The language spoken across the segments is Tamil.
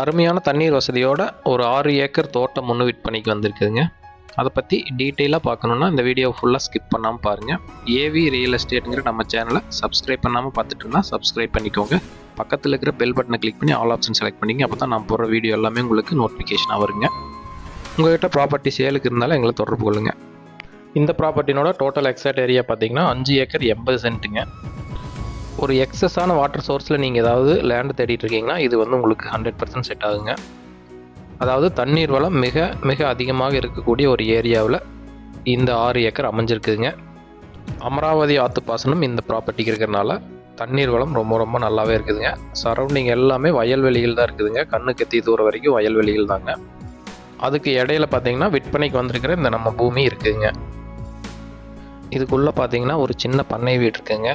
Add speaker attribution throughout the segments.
Speaker 1: அருமையான தண்ணீர் வசதியோட ஒரு ஆறு ஏக்கர் தோட்டம் ஒன்று விற்பனைக்கு வந்திருக்குதுங்க. அதை பற்றி டீட்டெயிலாக பார்க்கணுன்னா இந்த வீடியோ ஃபுல்லாக ஸ்கிப் பண்ணாமல் பாருங்கள் ஏவி ரியல் எஸ்டேட்டுங்கிற நம்ம சேனலை சப்ஸ்கிரைப் பண்ணாமல் பார்த்துட்டு சப்ஸ்கிரைப் பண்ணிக்கோங்க. பக்கத்தில் இருக்கிற பெல் பட்டனை கிளிக் பண்ணி ஆல் ஆப்ஷன் செலக்ட் பண்ணிங்க. அப்போ தான் நான் போடுற வீடியோ எல்லாமே உங்களுக்கு நோட்டிஃபிகேஷனாக வருங்க. உங்கள்கிட்ட ப்ராப்பர்ட்டி சேலுக்கு இருந்தாலும் எங்களை தொடர்பு கொள்ளுங்கள் இந்த ப்ராப்பர்ட்டினோட டோட்டல் எக்ஸாக்ட் ஏரியா பார்த்தீங்கன்னா அஞ்சு ஏக்கர் எண்பது சென்ட்டுங்க ஒரு எக்ஸஸான வாட்டர் சோர்ஸில் நீங்கள் ஏதாவது லேண்ட் தேடிட்டு இருக்கீங்கன்னா இது வந்து உங்களுக்கு ஹண்ட்ரட் பர்சன்ட் செட் ஆகுங்க. அதாவது தண்ணீர் வளம் மிக மிக அதிகமாக இருக்கக்கூடிய ஒரு ஏரியாவில் இந்த ஆறு ஏக்கர் அமைஞ்சிருக்குதுங்க. அமராவதி ஆத்து பாசனம் இந்த ப்ராப்பர்ட்டிக்கு இருக்கிறனால தண்ணீர் வளம் ரொம்ப ரொம்ப நல்லாவே இருக்குதுங்க. சரௌண்டிங் எல்லாமே வயல்வெளிகள் தான் இருக்குதுங்க. கண்ணுக்கு எத்தி தூரம் வரைக்கும் வயல்வெளிகள் தாங்க. அதுக்கு இடையில பார்த்தீங்கன்னா விற்பனைக்கு வந்திருக்கிற இந்த நம்ம பூமி இருக்குதுங்க. இதுக்குள்ளே பார்த்தீங்கன்னா ஒரு சின்ன பண்ணை வீடு இருக்குங்க.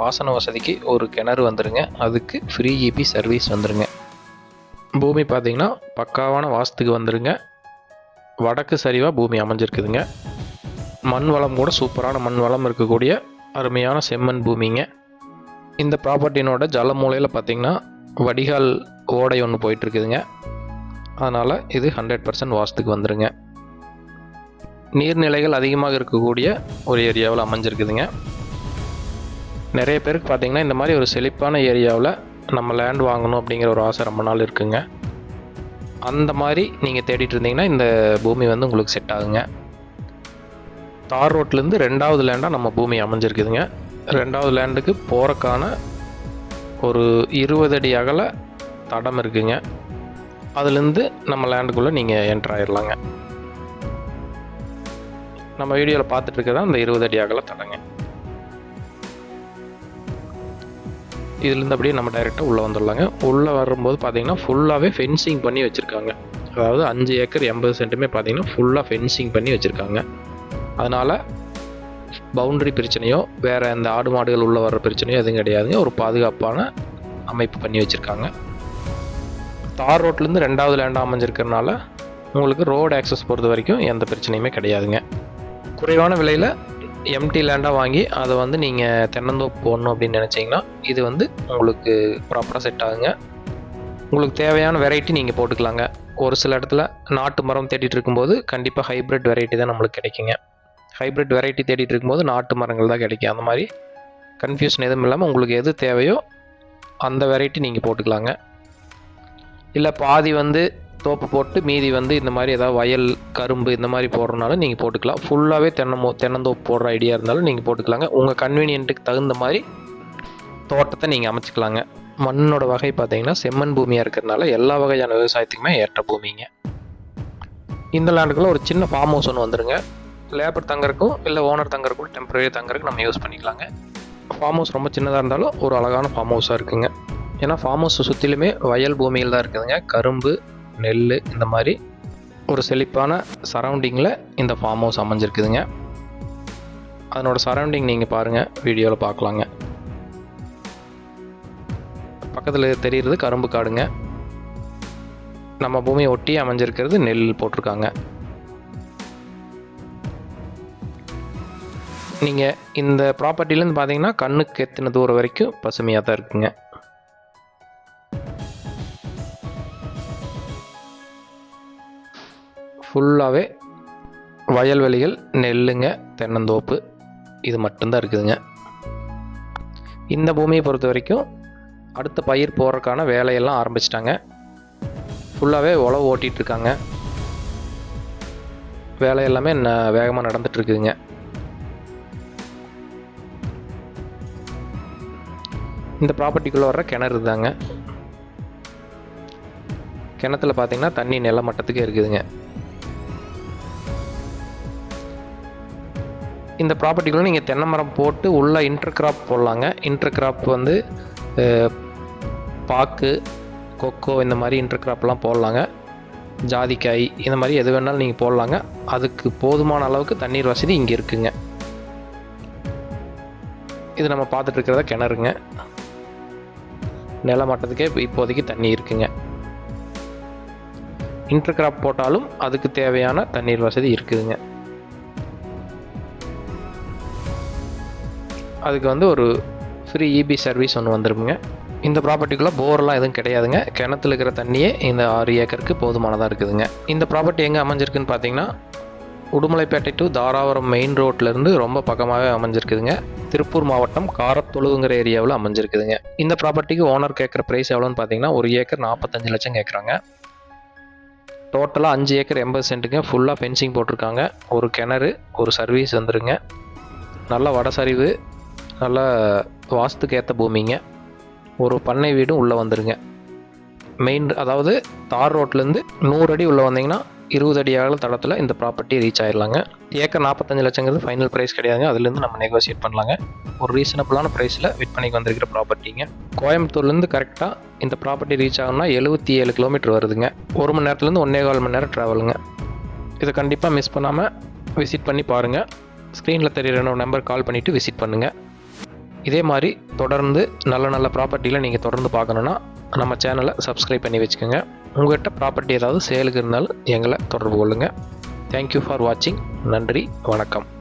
Speaker 1: பாசன வசதிக்கு ஒரு கிணறு வந்துருங்க. அதுக்கு ஃப்ரீ இபி சர்வீஸ் வந்துருங்க. பூமி பார்த்தீங்கன்னா பக்காவான வாஸ்துக்கு வந்துடுங்க வடக்கு சரிவாக பூமி அமைஞ்சிருக்குதுங்க. மண் வளம் கூட சூப்பரான மண் வளம் இருக்கக்கூடிய அருமையான செம்மண் பூமிங்க. இந்த ப்ராப்பர்ட்டினோட ஜலமூலையில் பார்த்திங்கன்னா பார்த்தீங்கன்னா வடிகால் ஓடை ஒன்று போயிட்டுருக்குதுங்க. அதனால் இது ஹண்ட்ரட் பர்சன்ட் வாஸ்துக்கு வந்துருங்க. நீர்நிலைகள் அதிகமாக இருக்கக்கூடிய ஒரு ஏரியாவில் அமைஞ்சிருக்குதுங்க. நிறைய பேருக்கு பார்த்தீங்கன்னா இந்த மாதிரி ஒரு செழிப்பான ஏரியாவில் நம்ம லேண்ட் வாங்கணும் அப்படிங்கிற ஒரு ஆசை ரொம்ப நாள் இருக்குங்க. அந்த மாதிரி நீங்கள் தேடிட்டு இருந்தீங்கன்னா இந்த பூமி வந்து உங்களுக்கு செட் ஆகுங்க. தார் ரோட்லேருந்து ரெண்டாவது லேண்டாக நம்ம பூமி அமைஞ்சிருக்குதுங்க. ரெண்டாவது லேண்டுக்கு போகிறக்கான ஒரு இருபது அடி அகல தடம் இருக்குங்க. அதுலேருந்து நம்ம லேண்டுக்குள்ளே நீங்கள் என்ட்ரு ஆயிடலாங்க நம்ம வீடியோவில் பார்த்துட்டு இருக்கிறதா அந்த இருபது அடி அகல தடங்க. இதுலேருந்து அப்படியே நம்ம டைரெக்டாக உள்ளே வந்துடலாங்க. உள்ளே வரும்போது பார்த்தீங்கன்னா ஃபுல்லாகவே ஃபென்சிங் பண்ணி வச்சுருக்காங்க. அதாவது அஞ்சு ஏக்கர் எண்பது சென்ட்டுமே பார்த்தீங்கன்னா ஃபுல்லாக ஃபென்சிங் பண்ணி வச்சுருக்காங்க. அதனால் பவுண்டரி பிரச்சனையோ வேறு அந்த ஆடு மாடுகள் உள்ளே வர்ற பிரச்சனையோ எதுவும் கிடையாதுங்க. ஒரு பாதுகாப்பான அமைப்பு பண்ணி வச்சுருக்காங்க. தார் ரோட்லேருந்து ரெண்டாவது லேண்டாக அமைஞ்சிருக்கிறனால உங்களுக்கு ரோடு ஆக்சஸ் பொறுத்த வரைக்கும் எந்த பிரச்சனையுமே கிடையாதுங்க. குறைவான விலையில் எம்டி லேண்டாக வாங்கி அதை வந்து நீங்கள் தென்னந்தோப்பு போடணும் அப்படின்னு நினச்சிங்கன்னா இது வந்து உங்களுக்கு ப்ராப்பராக செட் ஆகுங்க. உங்களுக்கு தேவையான வெரைட்டி நீங்கள் போட்டுக்கலாங்க. ஒரு சில இடத்துல நாட்டு மரம் தேடிட்டு இருக்கும்போது கண்டிப்பாக ஹைப்ரிட் வெரைட்டி தான் நம்மளுக்கு கிடைக்குங்க. ஹைப்ரிட் வெரைட்டி தேடிட்டு இருக்கும்போது நாட்டு மரங்கள் தான் கிடைக்கும். அந்த மாதிரி கன்ஃபியூஷன் எதுவும் இல்லாமல் உங்களுக்கு எது தேவையோ அந்த வெரைட்டி நீங்கள் போட்டுக்கலாங்க. இல்லை பாதி வந்து தோப்பு போட்டு மீதி வந்து இந்த மாதிரி ஏதாவது வயல் கரும்பு இந்த மாதிரி போடுறனாலும் நீங்கள் போட்டுக்கலாம். ஃபுல்லாகவே தென்னமோ தென்னந்தோப்பு போடுற ஐடியா இருந்தாலும் நீங்கள் போட்டுக்கலாங்க. உங்கள் கன்வீனியன்ட்டுக்கு தகுந்த மாதிரி தோட்டத்தை நீங்கள் அமைச்சிக்கலாங்க. மண்ணோட வகை பார்த்தீங்கன்னா செம்மண் பூமியாக இருக்கிறதுனால எல்லா வகையான விவசாயத்துக்குமே ஏற்ற பூமிங்க. இந்த லேண்டுக்குள்ள ஒரு சின்ன ஃபார்ம் ஹவுஸ் ஒன்று வந்துருங்க. லேபர் தங்கறக்கும் இல்லை ஓனர் தங்கறக்கும் டெம்பரரி தங்கறக்கு நம்ம யூஸ் பண்ணிக்கலாங்க. ஃபார்ம் ஹவுஸ் ரொம்ப சின்னதாக இருந்தாலும் ஒரு அழகான ஃபார்ம் ஹவுஸாக இருக்குங்க. ஏன்னா ஃபார்ம் ஹவுஸ் சுற்றிலுமே வயல் பூமியில் தான் இருக்குதுங்க. கரும்பு நெல் இந்த மாதிரி ஒரு செழிப்பான சரௌண்டிங்கில் இந்த ஃபார்ம் ஹவுஸ் அமைஞ்சிருக்குதுங்க. அதனோட சரௌண்டிங் நீங்கள் பாருங்கள் வீடியோவில் பார்க்கலாங்க. பக்கத்தில் தெரிகிறது கரும்பு காடுங்க. நம்ம பூமியை ஒட்டி அமைஞ்சிருக்கிறது நெல் போட்டிருக்காங்க. நீங்கள் இந்த ப்ராப்பர்ட்டிலேருந்து பார்த்தீங்கன்னா கண்ணுக்கு எத்தின தூரம் வரைக்கும் பசுமையாக தான் இருக்குங்க. ஃபுல்லாகவே வயல்வெளிகள் நெல்லுங்க தென்னந்தோப்பு இது மட்டும்தான் இருக்குதுங்க. இந்த பூமியை பொறுத்த வரைக்கும் அடுத்த பயிர் போடுறதுக்கான வேலையெல்லாம் ஆரம்பிச்சிட்டாங்க. ஃபுல்லாகவே உழவு ஓட்டிகிட்ருக்காங்க வேலை எல்லாமே ந வேகமாக நடந்துட்டு இருக்குதுங்க. இந்த ப்ராப்பர்ட்டிக்குள்ளே வர்ற கிணறு தாங்க கிணத்துல பார்த்தீங்கன்னா தண்ணி நில மட்டத்துக்கே இருக்குதுங்க. இந்த ப்ராப்பர்ட்டிக்குள்ளே நீங்கள் தென்னை மரம் போட்டு உள்ளே இன்டர் கிராப் போடலாங்க. இன்டர் கிராப் வந்து பாக்கு கொக்கோ இந்த மாதிரி இன்டர் கிராப்லாம் போடலாங்க. ஜாதிக்காய் இந்த மாதிரி எது வேணாலும் நீங்கள் போடலாங்க. அதுக்கு போதுமான அளவுக்கு தண்ணீர் வசதி இங்கே இருக்குங்க. இது நம்ம பார்த்துட்டு இருக்கிறத கிணறுங்க. நில மட்டத்துக்கே இப்போதைக்கு தண்ணி இருக்குங்க. இன்டர் கிராப் போட்டாலும் அதுக்கு தேவையான தண்ணீர் வசதி இருக்குதுங்க. அதுக்கு வந்து ஒரு ஃப்ரீ இபி சர்வீஸ் ஒன்று வந்துருக்குங்க. இந்த ப்ராப்பர்ட்டிக்குள்ளே போர்லாம் எதுவும் கிடையாதுங்க. கிணத்துல இருக்கிற தண்ணியே இந்த ஆறு ஏக்கருக்கு போதுமானதாக இருக்குதுங்க. இந்த ப்ராப்பர்ட்டி எங்கே அமைஞ்சிருக்குன்னு பார்த்தீங்கன்னா உடுமலைப்பேட்டை டு தாராபுரம் மெயின் ரோட்லேருந்து ரொம்ப பக்கமாகவே அமைஞ்சிருக்குதுங்க. திருப்பூர் மாவட்டம் காரத்தொழுகுங்கிற ஏரியாவில் அமைஞ்சிருக்குதுங்க. இந்த ப்ராப்பர்ட்டிக்கு ஓனர் கேட்குற ப்ரைஸ் எவ்வளோன்னு பார்த்தீங்கன்னா ஒரு ஏக்கர் நாற்பத்தஞ்சு லட்சம் கேட்குறாங்க டோட்டலாக அஞ்சு ஏக்கர் எண்பது சென்ட்டுங்க. ஃபுல்லாக ஃபென்சிங் போட்டிருக்காங்க. ஒரு கிணறு ஒரு சர்வீஸ் வந்துருங்க. நல்ல வடசரிவு. நல்லா வாஸ்துக்கு ஏற்ற பூமிங்க. ஒரு பண்ணை வீடும் உள்ளே வந்துடுங்க மெயின் அதாவது தார் ரோட்லேருந்து நூறு அடி உள்ளே வந்தீங்கன்னா இருபது அடி அகல தளத்தில் இந்த ப்ராப்பர்ட்டி ரீச் ஆயிடலாங்க ஏக்கர் நாற்பத்தஞ்சு லட்சங்கிறது ஃபைனல் ப்ரைஸ் கிடையாதுங்க. அதுலேருந்து நம்ம நெகோசியேட் பண்ணலாங்க. ஒரு ரீசனபிளான ப்ரைஸில் விட் பண்ணிக்கு வந்திருக்கிற ப்ராப்பர்ட்டிங்க கோயம்புத்தூர்லேருந்து கரெக்டாக இந்த ப்ராப்பர்ட்டி ரீச் ஆகணும்னா எழுபத்தி ஏழு கிலோமீட்டர் வருதுங்க. ஒரு மணி நேரத்துலேருந்து ஒன்றே கால் மணி நேரம் ட்ராவலுங்க இதை கண்டிப்பாக மிஸ் பண்ணாமல் விசிட் பண்ணி பாருங்கள் ஸ்க்ரீனில் தெரியுற நம்பர் கால் பண்ணிவிட்டு விசிட் பண்ணுங்கள் இதே மாதிரி தொடர்ந்து நல்ல நல்ல ப்ராப்பர்ட்டியில் நீங்கள் தொடர்ந்து பார்க்கணுன்னா நம்ம சேனலை சப்ஸ்கிரைப் பண்ணி வச்சுக்கோங்க. உங்கள்கிட்ட ப்ராப்பர்ட்டி ஏதாவது சேலுக்கு இருந்தாலும் எங்களை தொடர்பு கொள்ளுங்கள் தேங்க்யூ ஃபார் வாட்சிங் நன்றி வணக்கம்.